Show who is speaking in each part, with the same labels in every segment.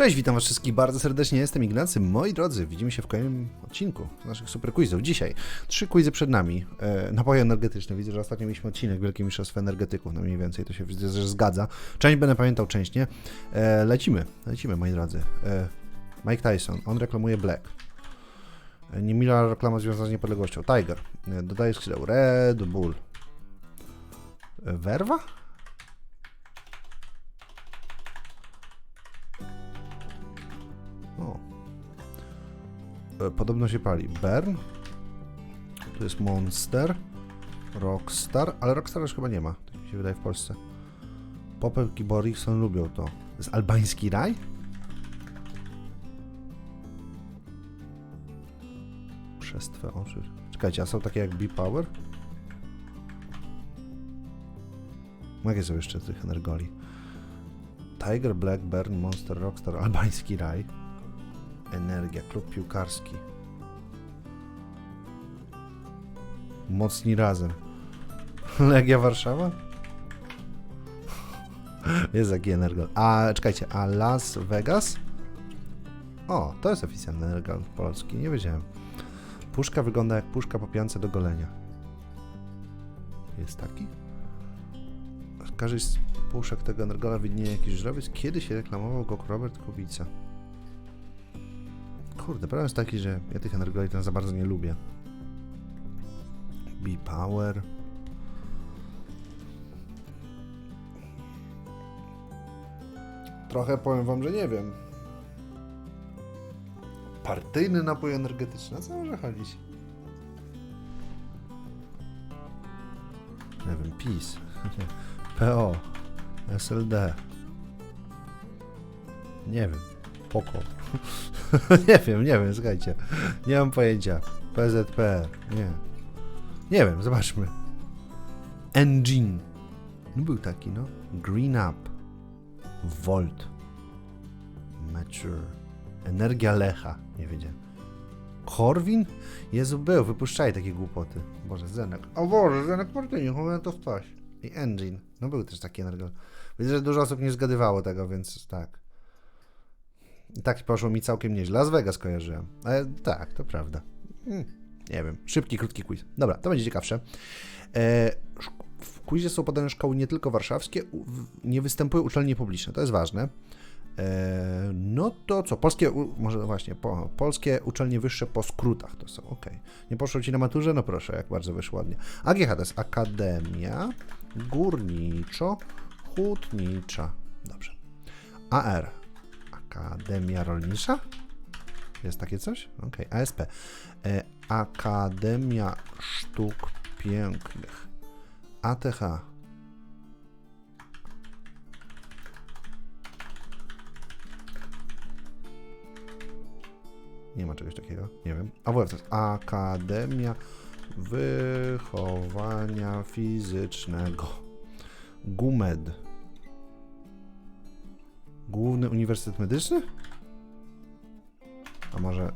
Speaker 1: Cześć, witam was wszystkich bardzo serdecznie, jestem Ignacy. Moi drodzy, widzimy się w kolejnym odcinku naszych super quizów. Dzisiaj trzy quizy przed nami. E, napoje energetyczne. Widzę, że ostatnio mieliśmy odcinek Wielkie Mistrzostwa Energetyków, no mniej więcej to się że zgadza. Część będę pamiętał, część nie. E, lecimy, lecimy moi drodzy. E, Mike Tyson, on reklamuje Black. E, Niemila reklama związana z niepodległością. Tiger, e, dodaje skrzydeł. Red Bull. E, Werwa? Podobno się pali. Bern. Tu jest Monster. Rockstar, ale Rockstar już chyba nie ma. Tak mi się wydaje w Polsce. Popek i Borikson lubią to. To jest albański raj? Przez twe oczy. Czekajcie, a są takie jak B-Power? Jakie są jeszcze tych energoli? Tiger, Black, Burn, Monster, Rockstar, albański raj. Energia, klub piłkarski. Mocni razem. Legia Warszawa? Jest taki energol. A czekajcie, a Las Vegas? O, to jest oficjalny energol polski, nie wiedziałem. Puszka wygląda jak puszka po do golenia. Jest taki? W każdej z puszek tego energola widnieje jakiś żrowiec. Kiedy się reklamował go Robert Kubica? Kurde, problem jest taki, że ja tych energoli tam za bardzo nie lubię. B-Power. Trochę powiem wam, że nie wiem. Partyjny napój energetyczny, co może chodzić? Nie wiem, PiS, PO, SLD. Nie wiem, POKO. nie wiem, nie wiem, słuchajcie. Nie mam pojęcia. PZP, nie. Nie wiem, zobaczmy. Engine. No był taki, no. Green Up. Volt. Mature. Energia Lecha. Nie wiedziałem. Korwin? Jezu, był, wypuszczaj takie głupoty. Boże, Zenek. O Boże, Zenek Martyniuk, mogłem to wpaść. I Engine. No był też taki energol. Widzę, że dużo osób nie zgadywało tego, więc tak. Tak poszło mi całkiem nieźle. Las Vegas kojarzyłem. Ale tak, to prawda. Hmm, nie wiem. Szybki, krótki quiz. Dobra, to będzie ciekawsze. E, w quizie są podane szkoły nie tylko warszawskie, nie występują uczelnie publiczne. To jest ważne. E, no to co? Polskie, może właśnie, po, polskie uczelnie wyższe po skrótach to są, ok. Nie poszło ci na maturze? No proszę, jak bardzo wyszło ładnie. AGH to jest Akademia Górniczo-Hutnicza. Dobrze. AR. Akademia Rolnicza? Jest takie coś? Ok. ASP. E, Akademia Sztuk Pięknych. ATH. Nie ma czegoś takiego. Nie wiem. AWF to jest Akademia Wychowania Fizycznego. GUMED. Główny Uniwersytet Medyczny? A może.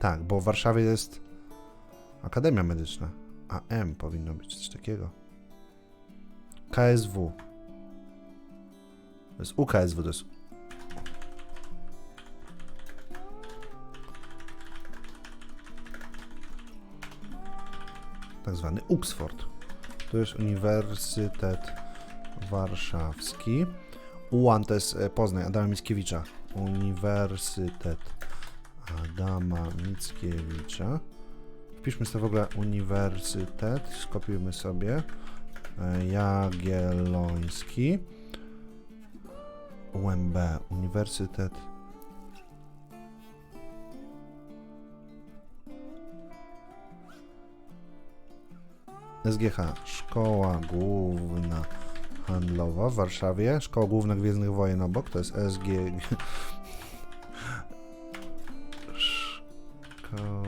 Speaker 1: Tak, bo w Warszawie jest Akademia Medyczna. AM powinno być coś takiego. KSW. To jest UKSW, to jest. Tak zwany Uxford. To jest Uniwersytet Warszawski. UAN to jest Poznań, Adama Mickiewicza. Uniwersytet Adama Mickiewicza. Wpiszmy sobie w ogóle Uniwersytet, skopiujmy sobie. E, Jagielloński. UMB, Uniwersytet. SGH, Szkoła Główna Handlowa w Warszawie, Szkoła Główna Gwiezdnych Wojen obok, to jest SG... Szkoła...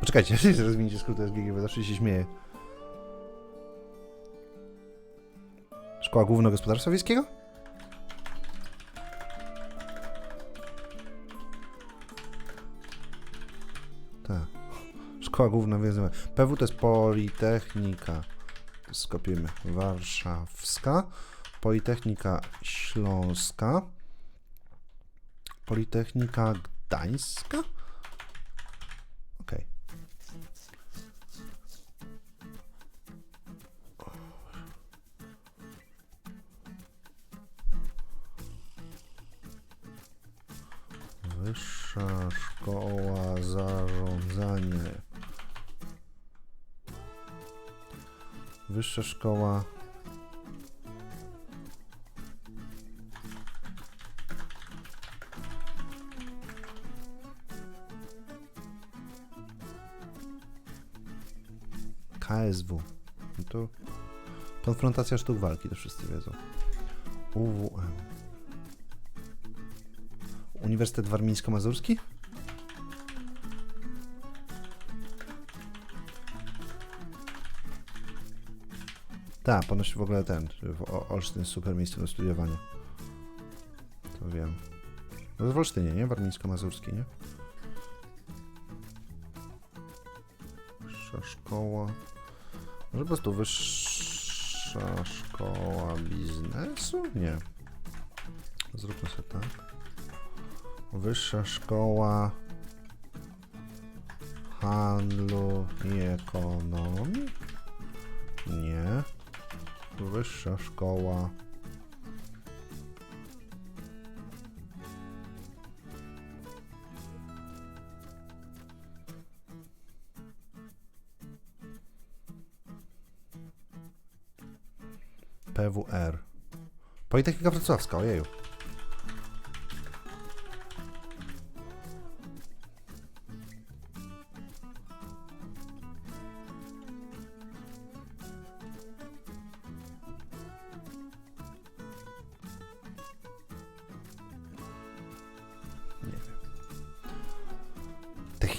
Speaker 1: Poczekajcie, zaraz zmienicie skrót SGG, bo zawsze się śmieję. Szkoła Główna Gospodarstwa Wiejskiego? Szkoła Główna Wiedzy. PW to jest Politechnika skopiujmy. Warszawska, Politechnika Śląska, Politechnika Gdańska. Okej. Wyższa Szkoła Zarządzanie. Wyższa Szkoła. KSW. No to konfrontacja sztuk walki, to wszyscy wiedzą. UWM. Uniwersytet Warmińsko-Mazurski? Tak, ponoć w ogóle ten, w Olsztyn super miejsce do studiowania. To wiem. No w Olsztynie, nie? Warmińsko-Mazurski, nie? Wyższa szkoła... Może po prostu wyższa szkoła biznesu? Nie. Zróbmy sobie tak. Wyższa szkoła handlu i ekonomii? Nie. Wyższa szkoła. PWR. Politechnika Wrocławska, ojeju.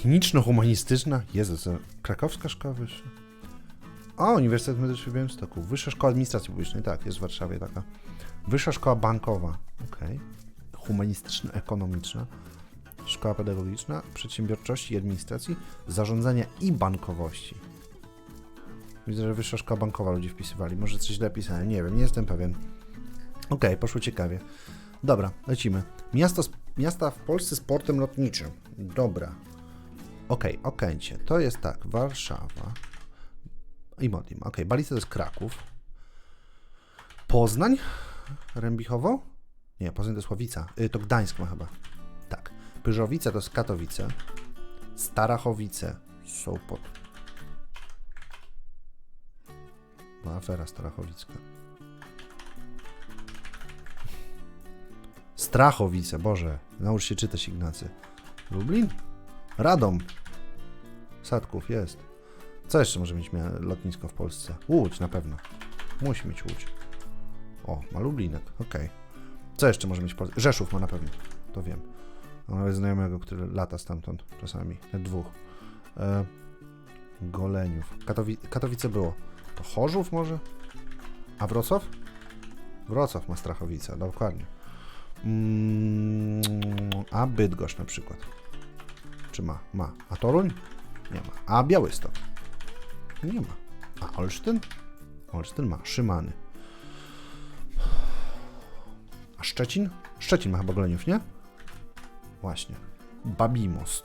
Speaker 1: Techniczno-humanistyczna? Jezu, co? Krakowska Szkoła Wyższa? O, Uniwersytet Medyczny w Białymstoku. Wyższa Szkoła Administracji Publicznej, tak, jest w Warszawie taka. Wyższa Szkoła Bankowa, okej. Humanistyczno-ekonomiczna. Szkoła Pedagogiczna, Przedsiębiorczości i Administracji, Zarządzania i Bankowości. Widzę, że Wyższa Szkoła Bankowa ludzie wpisywali. Może coś źle pisałem, nie wiem, nie jestem pewien. Okej, poszło ciekawie. Dobra, lecimy. Miasto, miasta w Polsce z portem lotniczym. Dobra. Okej, Okęcie. To jest tak, Warszawa. I Modim. Okej, Balica to jest Kraków. Poznań? Rębichowo? Nie, Poznań to jest Ławica. Y, to Gdańsk ma chyba. Tak. Pyżowice to jest Katowice. Starachowice. Sopot. No, afera starachowicka. Strachowice, Boże. Naucz się czytać, Ignacy. Lublin? Radom. Sadków, jest. Co jeszcze może mieć lotnisko w Polsce? Łódź na pewno. Musi mieć Łódź. O, ma Lublinek, okej. Co jeszcze może mieć Polsce? Rzeszów ma na pewno, to wiem. Mam nawet znajomego, który lata stamtąd czasami, dwóch. E, Goleniów. Katowi Katowice było. To Chorzów może? A Wrocław? Wrocław ma Strachowice, dokładnie. Mm, a Bydgoszcz na przykład. Czy ma? Ma. A Toruń? Nie ma. A Białystok? Nie ma. A Olsztyn? Olsztyn ma. Szymany. A Szczecin? Szczecin ma chyba Goleniów, nie? Właśnie. Babimost.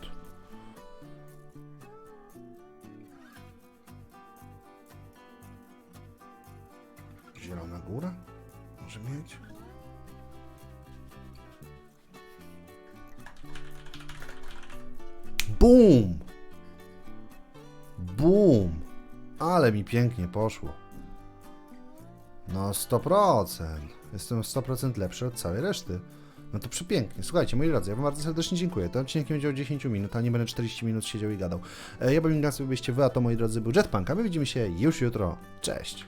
Speaker 1: Zielona Góra? Może mieć? Boom! Boom! Ale mi pięknie poszło. No 100%. Jestem 100% lepszy od całej reszty. No to przepięknie. Słuchajcie, moi drodzy, ja wam bardzo serdecznie dziękuję. Ten odcinek będzie o 10 minut, a nie będę 40 minut siedział i gadał. E, Ja bym Ignacy, byście wy, a to moi drodzy był Jetpunk, a my widzimy się już jutro. Cześć!